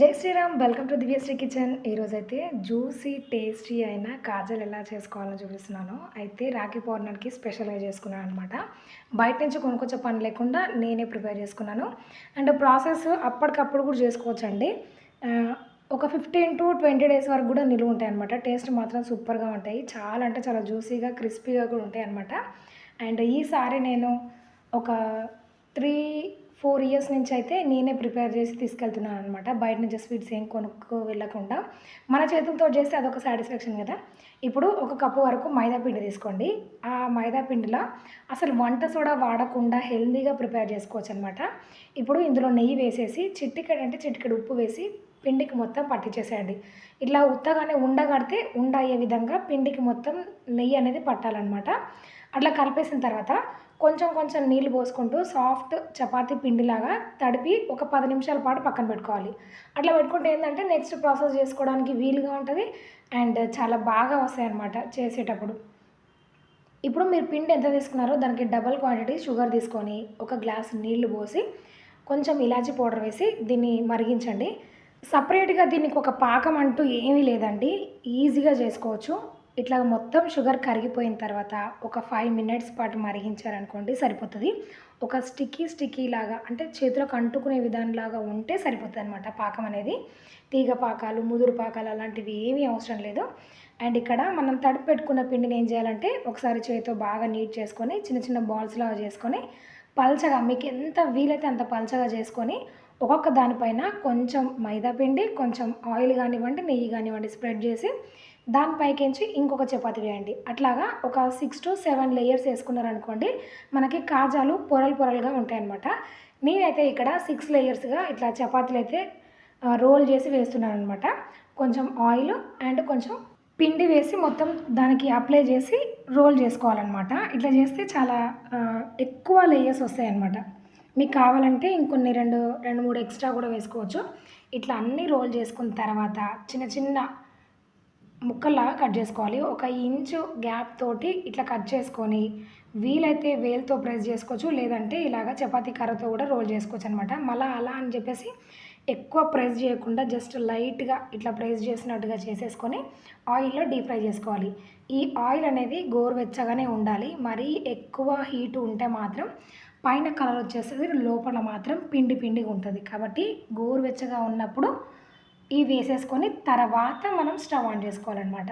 జై Shriram welcome to Divyasri kitchen. ఈరోజైతే juicy tasty అయిన కాజల్ ఎలా చేసుకోవాలో చూపిస్తున్నాను. అయితే రాఖీ పౌర్ణమికి స్పెషల్గా చేసుకున్నాను అనమాట బయట నుంచి కొనుక్కొచ్చే పని లేకుండా నేనే ప్రిపేర్ చేసుకున్నాను. అండ్ ప్రాసెస్ అప్పటికప్పుడు కూడా చేసుకోవచ్చండి. ఒక ఫిఫ్టీన్ టు ట్వంటీ డేస్ వరకు కూడా నిలువ ఉంటాయి అనమాట టేస్ట్ మాత్రం సూపర్గా ఉంటాయి. చాలా అంటే చాలా జ్యూసీగా క్రిస్పీగా కూడా ఉంటాయి అనమాట అండ్ ఈసారి నేను ఒక త్రీ ఫోర్ ఇయర్స్ నుంచి అయితే నేనే ప్రిపేర్ చేసి తీసుకెళ్తున్నాను అనమాట బయట నుంచి స్వీట్స్ ఏం కొనుక్కో వెళ్ళకుండా. మన చేతులతో చేస్తే అదొక సాటిస్ఫాక్షన్ కదా. ఇప్పుడు ఒక కప్పు వరకు మైదా పిండి తీసుకోండి. ఆ మైదా పిండిలో అసలు వంట సోడా వాడకుండా హెల్దీగా ప్రిపేర్ చేసుకోవచ్చు అనమాట ఇప్పుడు ఇందులో నెయ్యి వేసేసి చిట్టికెడు అంటే చిటికెడు ఉప్పు వేసి పిండికి మొత్తం పట్టించేసేయండి. ఇట్లా ఉత్తగానే ఉండగడితే ఉండ అయ్యే విధంగా పిండికి మొత్తం నెయ్యి అనేది పట్టాలన్నమాట. అట్లా కలిపేసిన తర్వాత కొంచెం కొంచెం నీళ్ళు పోసుకుంటూ సాఫ్ట్ చపాతి పిండిలాగా తడిపి ఒక పది నిమిషాల పాటు పక్కన పెట్టుకోవాలి. అట్లా పెట్టుకుంటే ఏంటంటే నెక్స్ట్ ప్రాసెస్ చేసుకోవడానికి వీలుగా ఉంటుంది అండ్ చాలా బాగా వస్తాయి అన్నమాట చేసేటప్పుడు. ఇప్పుడు మీరు పిండి ఎంత తీసుకున్నారో దానికి డబల్ క్వాంటిటీ షుగర్ తీసుకొని ఒక గ్లాస్ నీళ్ళు పోసి కొంచెం ఇలాచి పౌడర్ వేసి దీన్ని మరిగించండి. సపరేట్గా దీనికి ఒక పాకం అంటూ ఏమీ లేదండి. ఈజీగా చేసుకోవచ్చు. ఇట్లా మొత్తం షుగర్ కరిగిపోయిన తర్వాత ఒక ఫైవ్ మినిట్స్ పాటు మరిగించారనుకోండి సరిపోతుంది. ఒక స్టిక్కీ స్టిక్కీ లాగా అంటే చేతిలోకి అంటుకునే విధానంలాగా ఉంటే సరిపోతుంది అనమాట పాకం అనేది. తీగ పాకాలు ముదురు పాకాలు అలాంటివి ఏమీ అవసరం లేదు. అండ్ ఇక్కడ మనం తడి పెట్టుకున్న పిండిని ఏం చేయాలంటే ఒకసారి చేతితో బాగా నీట్ చేసుకొని చిన్న చిన్న బాల్స్ లాగా చేసుకొని పల్చగా మీకు ఎంత వీలైతే అంత పల్చగా చేసుకొని ఒక్కొక్క దానిపైన కొంచెం మైదా పిండి కొంచెం ఆయిల్ కానివ్వండి నెయ్యి కానివ్వండి స్ప్రెడ్ చేసి దానిపైకించి ఇంకొక చపాతి వేయండి. అట్లాగా ఒక సిక్స్ టు సెవెన్ లేయర్స్ వేసుకున్నారనుకోండి మనకి కాజాలు పొరలు పొరలుగా ఉంటాయన్నమాట. నేనైతే ఇక్కడ సిక్స్ లేయర్స్గా ఇట్లా చపాతీలు అయితే రోల్ చేసి వేస్తున్నాను అనమాట కొంచెం ఆయిల్ అండ్ కొంచెం పిండి వేసి మొత్తం దానికి అప్లై చేసి రోల్ చేసుకోవాలన్నమాట. ఇట్లా చేస్తే చాలా ఎక్కువ లేయర్స్ వస్తాయి అన్నమాట మీకు కావాలంటే ఇంకొన్ని రెండు రెండు మూడు ఎక్స్ట్రా కూడా వేసుకోవచ్చు. ఇట్లా అన్నీ రోల్ చేసుకున్న తర్వాత చిన్న చిన్న ముక్కల్లాగా కట్ చేసుకోవాలి. ఒక ఇంచు గ్యాప్ తోటి ఇట్లా కట్ చేసుకొని వీలైతే వేలుతో ప్రెస్ చేసుకోవచ్చు. లేదంటే ఇలాగ చపాతీ కర్రతో కూడా రోల్ చేసుకోవచ్చు అనమాట మళ్ళీ అలా అని చెప్పేసి ఎక్కువ ప్రెస్ చేయకుండా జస్ట్ లైట్గా ఇట్లా ప్రెస్ చేసినట్టుగా చేసేసుకొని ఆయిల్లో డీప్ ఫ్రై చేసుకోవాలి. ఈ ఆయిల్ అనేది గోరువెచ్చగానే ఉండాలి. మరీ ఎక్కువ హీట్ ఉంటే మాత్రం పైన కలర్ వచ్చేస్తుంది లోపల మాత్రం పిండి పిండిగా ఉంటుంది. కాబట్టి గోరువెచ్చగా ఉన్నప్పుడు ఇవి వేసేసుకొని తర్వాత మనం స్టవ్ ఆన్ చేసుకోవాలన్నమాట.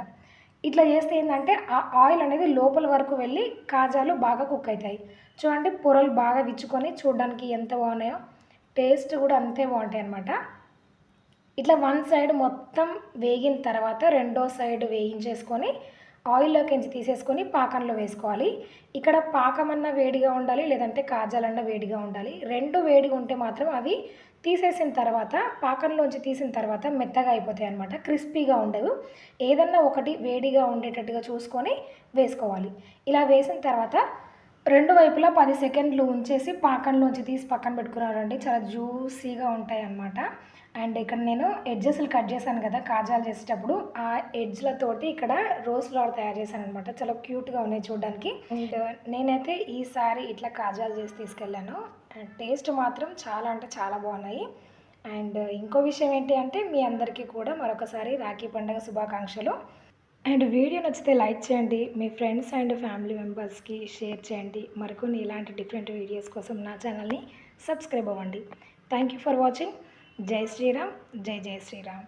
ఇట్లా చేస్తే ఏంటంటే ఆ ఆయిల్ అనేది లోపల వరకు వెళ్ళి కాజాలు బాగా కుక్ అవుతాయి. చూడండి పొరలు బాగా విచ్చుకొని చూడడానికి ఎంత బాగున్నాయో టేస్ట్ కూడా అంతే బాగుంటాయి అనమాట ఇట్లా వన్ సైడ్ మొత్తం వేగిన తర్వాత రెండో సైడ్ వేయించేసుకొని ఆయిల్లోకించి తీసేసుకొని పాకంలో వేసుకోవాలి. ఇక్కడ పాకం అన్న వేడిగా ఉండాలి లేదంటే కాజాలన్న వేడిగా ఉండాలి. రెండు వేడిగా ఉంటే మాత్రం అవి తీసేసిన తర్వాత పాకంలోంచి తీసిన తర్వాత మెత్తగా అయిపోతాయి అనమాట క్రిస్పీగా ఉండవు. ఏదన్నా ఒకటి వేడిగా ఉండేటట్టుగా చూసుకొని వేసుకోవాలి. ఇలా వేసిన తర్వాత రెండు వైపులా పది సెకండ్లు ఉంచేసి పాకంలోంచి తీసి పక్కన పెట్టుకున్నారండి. చాలా జ్యూసీగా ఉంటాయి అన్నమాట అండ్ ఇక్కడ నేను ఎడ్జెస్లు కట్ చేశాను కదా కాజాలు చేసేటప్పుడు ఆ ఎడ్జ్లతోటి ఇక్కడ రోజ్ ఫ్లవర్ తయారు చేశాను అనమాట చాలా క్యూట్గా ఉన్నాయి చూడడానికి. అండ్ నేనైతే ఈసారి ఇట్లా కాజాలు చేసి తీసుకెళ్ళాను. అండ్ టేస్ట్ మాత్రం చాలా అంటే చాలా బాగున్నాయి. అండ్ ఇంకో విషయం ఏంటి అంటే మీ అందరికీ కూడా మరొకసారి రాఖీ పండుగ శుభాకాంక్షలు. అండ్ వీడియో నచ్చితే లైక్ చేయండి మీ ఫ్రెండ్స్ అండ్ ఫ్యామిలీ మెంబర్స్కి షేర్ చేయండి. మరికొన్ని ఇలాంటి డిఫరెంట్ వీడియోస్ కోసం నా ఛానల్ని సబ్స్క్రైబ్ అవ్వండి. Thank you for watching. జై శ్రీరామ్. జై జై శ్రీరామ్.